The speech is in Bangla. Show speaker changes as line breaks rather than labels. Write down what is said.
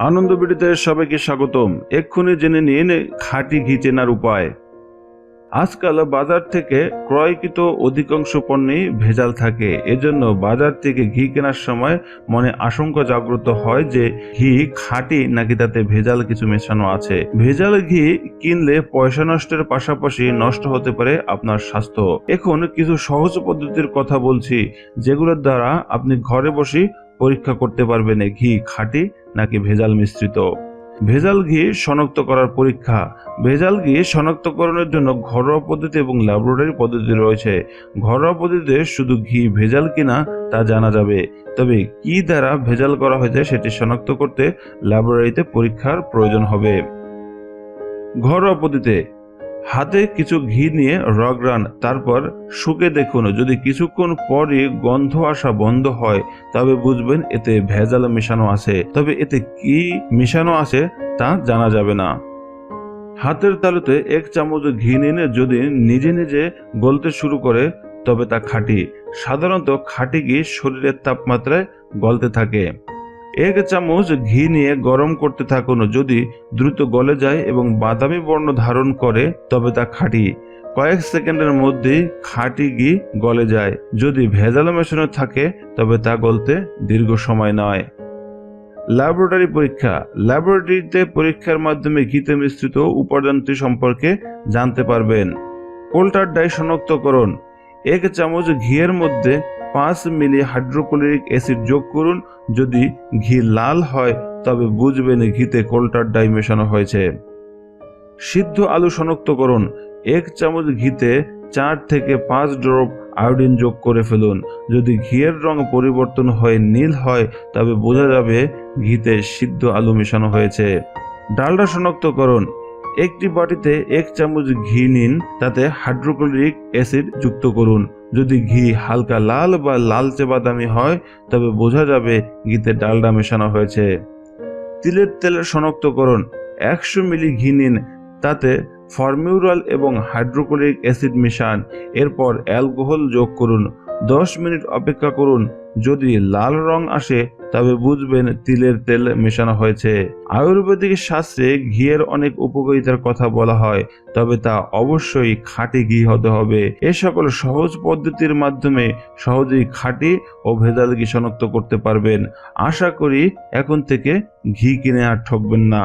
আনন্দ বিডিতে সবাইকে স্বাগতম। এক্ষুনি জেনে নিয়ে নিন খাঁটি ঘি চেনার উপায়। আজকাল বাজার থেকে ক্রয়কৃত অধিকাংশ পণ্যেই ভেজাল থাকে। এজন্য বাজার থেকে ঘি কেনার সময় মনে আশঙ্কা জাগ্রত হয় যে ঘি খাঁটি নাকি তাতে ভেজাল কিছু মেশানো আছে। ভেজাল ঘি কিনলে পয়সা নষ্টের পাশাপাশি নষ্ট হতে পারে আপনার স্বাস্থ্য। এখন কিছু সহজ পদ্ধতির কথা বলছি, যেগুলোর দ্বারা আপনি ঘরে বসে পরীক্ষা করতে পারবেন ঘি খাঁটি নাকি ভেজাল মিশ্রিত। ভেজাল ঘি শনাক্ত করার পরীক্ষা। ভেজাল ঘি শনাক্তকরণের জন্য ঘরোয়া পদ্ধতি এবং ল্যাবরেটরি পদ্ধতি রয়েছে। ঘরোয়া পদ্ধতিতে শুধু ঘি ভেজাল কিনা তা জানা যাবে। তবে কি দ্বারা ভেজাল করা হয়েছে সেটি শনাক্ত করতে ল্যাবরেটরিতে পরীক্ষার প্রয়োজন হবে। ঘরোয়া পদ্ধতিতে হাতে কিছু ঘি নিয়ে রগড়ান তারপর শুকে দেখুন। যদি কিছুক্ষণ পরই গন্ধ আসা বন্ধ হয়, তবে বুঝবেন এতে ভেজাল মেশানো আছে। তবে এতে কি মেশানো আছে তা জানা যাবে না। হাতের তালুতে এক চামচ ঘি নিয়ে যদি নিজে নিজে গলতে শুরু করে, তবে তা খাঁটি। সাধারণত খাঁটি ঘি শরীরের তাপমাত্রায় গলতে থাকে। এক চামচ ঘি নিয়ে গরম করতে থাকুন। যদি দ্রুত গলে যায় এবং বাদামি বর্ণ ধারণ করে, তবে তা খাঁটি। কয়েক সেকেন্ডের মধ্যেই খাঁটি ঘি গলে যায়। যদি ভেজাল মেশানো থাকে, তবে তা গলতে দীর্ঘ সময় নয়। ল্যাবরেটরি পরীক্ষা। ল্যাবরেটরিতে পরীক্ষার মাধ্যমে ঘিতে মিশ্রিত উপাদানটি সম্পর্কে জানতে পারবেন। কোল্টার ডাই শনাক্তকরণ এক চামচ ঘিয়ের মধ্যে পাঁচ মিলি হাইড্রোক্লোরিক অ্যাসিড যোগ করুন। যদি ঘি লাল হয়, তবে বুঝবেন ঘিতে কোল্টার ডাই মেশানো হয়েছে। সিদ্ধ আলু শনাক্ত করুন। এক চামচ ঘিতে চার থেকে পাঁচ ড্রপ আয়োডিন যোগ করে ফেলুন। যদি ঘিয়ের রং পরিবর্তন হয়ে, নীল হয়, তবে বোঝা যাবে ঘিতে সিদ্ধ আলু মেশানো হয়েছে। ডালডা শনাক্তকরণ একটি বাটিতে এক চামচ ঘি নিন, তাতে হাইড্রোক্লোরিক অ্যাসিড যুক্ত করুন। যদি ঘি হালকা লাল বা লালচে বাদামি হয়, তবে বোঝা যাবে ঘিতে ডালডা মেশানো হয়েছে। তিলের তেলের শনাক্তকরণ। একশো মিলি ঘি নিন, তাতে ফর্মিউরাল এবং হাইড্রোক্লোরিক অ্যাসিড মেশান। এরপর অ্যালকোহল যোগ করুন। দশ মিনিট অপেক্ষা করুন। যদি লাল রং আসে তবে বুঝবেন তিলের তেল মেশানো হয়েছে। আয়ুর্বেদিক শাস্ত্রে ঘিয়ের অনেক উপকারিতার কথা বলা হয়, তবে তা অবশ্যই খাঁটি ঘি হতে হবে। এ সকল সহজ পদ্ধতির মাধ্যমে সহজেই খাঁটি ও ভেজাল ঘি শনাক্ত করতে পারবেন। আশা করি এখন থেকে ঘি কিনে আর ঠকবেন না।